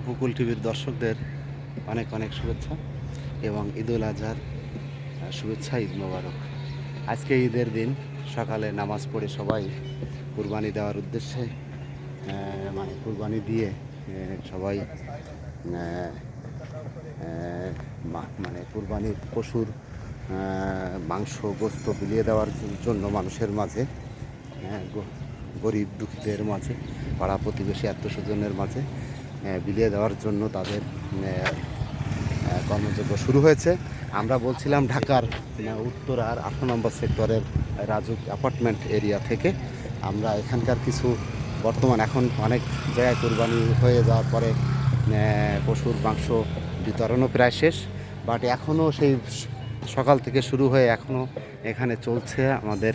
উপকূল টিভির দর্শকদের অনেক অনেক শুভেচ্ছা এবং ঈদুল আজহার শুভেচ্ছা, ঈদ মোবারক। আজকে ঈদের দিন, সকালে নামাজ পড়ে সবাই কুরবানি দেওয়ার উদ্দেশ্যে মানে কুরবানি দিয়ে সবাই মানে কুরবানির পশুর মাংস, গোস্ত বিলিয়ে দেওয়ার জন্য মানুষের মাঝে গরিব দুঃখীদের মাঝে, পাড়া প্রতিবেশী আত্মস্বজনের মাঝে বিলিয়ে দেওয়ার জন্য তাদের কর্মযজ্ঞ শুরু হয়েছে। আমরা বলছিলাম ঢাকার আহ, উত্তরার আঠারো নম্বর সেক্টরের রাজুক অ্যাপার্টমেন্ট এরিয়া থেকে। আমরা এখানকার কিছু বর্তমান এখন অনেক জায়গায় কোরবানি হয়ে যাওয়ার পরে পশুর মাংস বিতরণও প্রায় শেষ। বাট এখনও সেই সকাল থেকে শুরু হয়ে এখনও এখানে চলছে আমাদের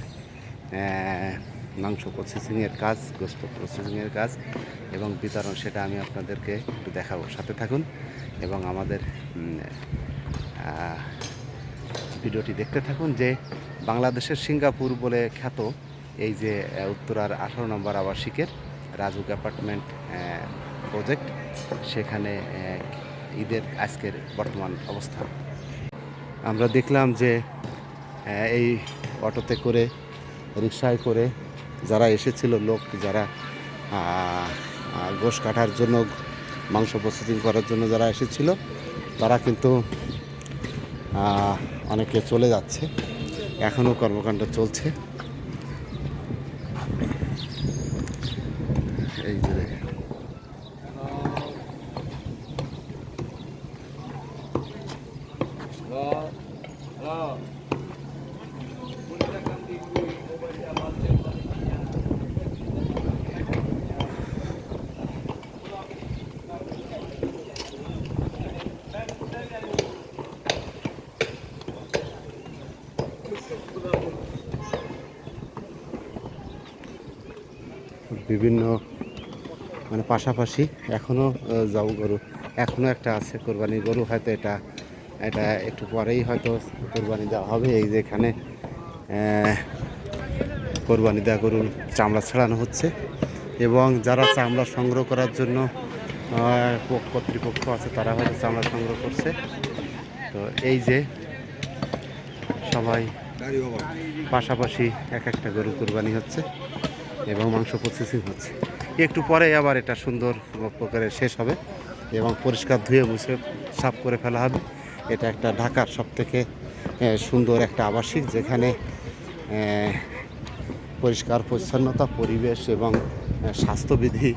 মাংস প্রসেসিংয়ের কাজ, গোস্ত প্রসেসিংয়ের কাজ এবং বিতরণ সেটা আমি আপনাদেরকে একটু দেখাবো। সাথে থাকুন এবং আমাদের ভিডিওটি দেখতে থাকুন যে বাংলাদেশের সিঙ্গাপুর বলে খ্যাত এই যে উত্তরার আঠারো নম্বর আবাসিকের রাজুক অ্যাপার্টমেন্ট প্রজেক্ট সেখানে ঈদের আজকের বর্তমান অবস্থা। আমরা দেখলাম যে এই অটোতে করে রিক্সায় করে যারা এসেছিল লোক, যারা গোশ কাটার জন্য, মাংস প্রস্তুতি করার জন্য যারা এসেছিল, তারা কিন্তু অনেকে চলে যাচ্ছে। এখনও কর্মকাণ্ড চলছে এই যে দেখেন। বিভিন্ন মানে পাশাপাশি এখনও যাও গরু। এখনও একটা আছে কোরবানির গরু, হয়তো এটা এটা একটু পরেই হয়তো কোরবানি দেওয়া হবে। এই যে এখানে কোরবানি দেওয়া গরুর চামড়া ছাড়ানো হচ্ছে। এবং যারা চামড়া সংগ্রহ করার জন্য কর্তৃপক্ষ আছে, তারা হয়তো চামড়া সংগ্রহ করছে। তো এই যে সবাই পাশাপাশি এক একটা গরু কোরবানি হচ্ছে। এবং মাংস প্রসেসিং হচ্ছে। একটু পরে আবার এটা সুন্দর প্রকারে শেষ হবে এবং পরিষ্কার ধুয়ে মুছে সাফ করে ফেলা হবে। এটা একটা ঢাকার সব থেকে সুন্দর একটা আবাসিক যেখানে পরিষ্কার, পরিচ্ছন্নতা, পরিবেশ এবং স্বাস্থ্যবিধি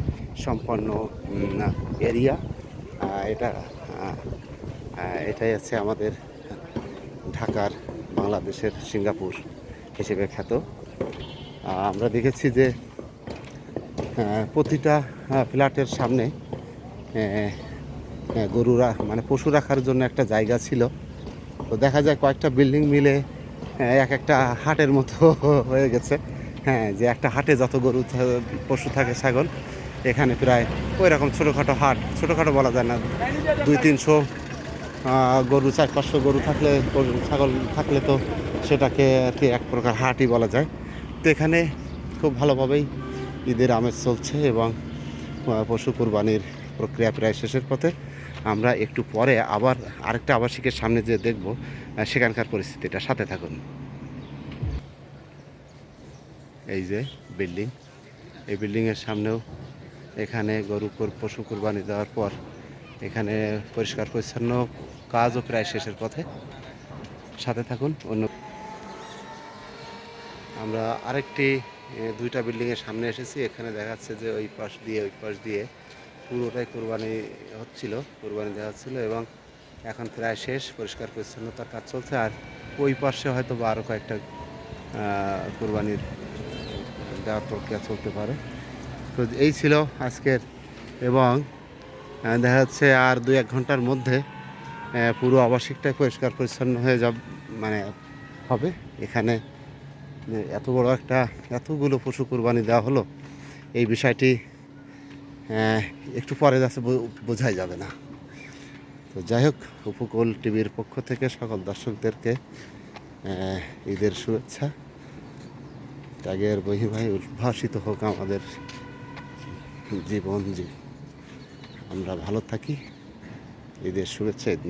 সম্পন্ন এরিয়া। এটা এটাই আছে আমাদের ঢাকার বাংলাদেশের সিঙ্গাপুর হিসেবে খ্যাত। আমরা দেখেছি যে প্রতিটা ফ্ল্যাটের সামনে আহ, আহ, গরু রা- মানে পশু রাখার জন্য একটা জায়গা ছিল। তো দেখা যায় কয়েকটা বিল্ডিং মিলে এক একটা হাটের মতো হয়ে গেছে। হ্যাঁ যে একটা হাটে যত গরু পশু থাকে ছাগল এখানে প্রায় ওই রকম ছোটোখাটো হাট ছোটোখাটো বলা যায় না। দুই তিনশো গরু চার পাঁচশো গরু থাকলে ছাগল থাকলে তো সেটাকে এক প্রকার হাটই বলা যায়। তো এখানে খুব ভালোভাবেই ঈদের আমেজ চলছে এবং পশু কুরবানির প্রক্রিয়া প্রায় শেষের পথে। আমরা একটু পরে আবার আরেকটা আবাসিকের সামনে যে দেখব সেখানকার পরিস্থিতিটা। সাথে থাকুন। এই যে বিল্ডিং। এই বিল্ডিংয়ের সামনেও এখানে গরু পশু কুরবানি দেওয়ার পর এখানে পরিষ্কার পরিচ্ছন্ন কাজও প্রায় শেষের পথে। সাথে থাকুন, অন্য আমরা আরেকটি দুইটা বিল্ডিংয়ের সামনে এসেছি। এখানে দেখাচ্ছে যে ওই পাশ দিয়ে, ওই পাশ দিয়ে পুরোটাই কোরবানি হচ্ছিল, কোরবানি দেওয়া হচ্ছিল এবং এখন প্রায় শেষ, পরিষ্কার, পরিচ্ছন্নতার কাজ চলছে। আর ওই পাশে হয়তো বা আরও কয়েকটা কোরবানির দেওয়ার প্রক্রিয়া চলতে পারে। তো এই ছিল আজকের এবং দেখা যাচ্ছে আর দুই এক ঘণ্টার মধ্যে পুরো আবাসিকটাই পরিষ্কার, পরিচ্ছন্ন হয়ে যাব মানে হবে। এখানে যে এত বড় একটা, এতগুলো পশু কোরবানি দেওয়া হলো, এই বিষয়টি একটু পরে যাচ্ছে বোঝাই যাবে না। তো যাই হোক, উপকূল টিভির পক্ষ থেকে সকল দর্শকদেরকে ঈদের শুভেচ্ছা। ত্যাগের বহিভাই উদ্ভাসিত হোক আমাদের জীবন জি আমরা ভালো থাকি। ঈদের শুভেচ্ছা, ঈদ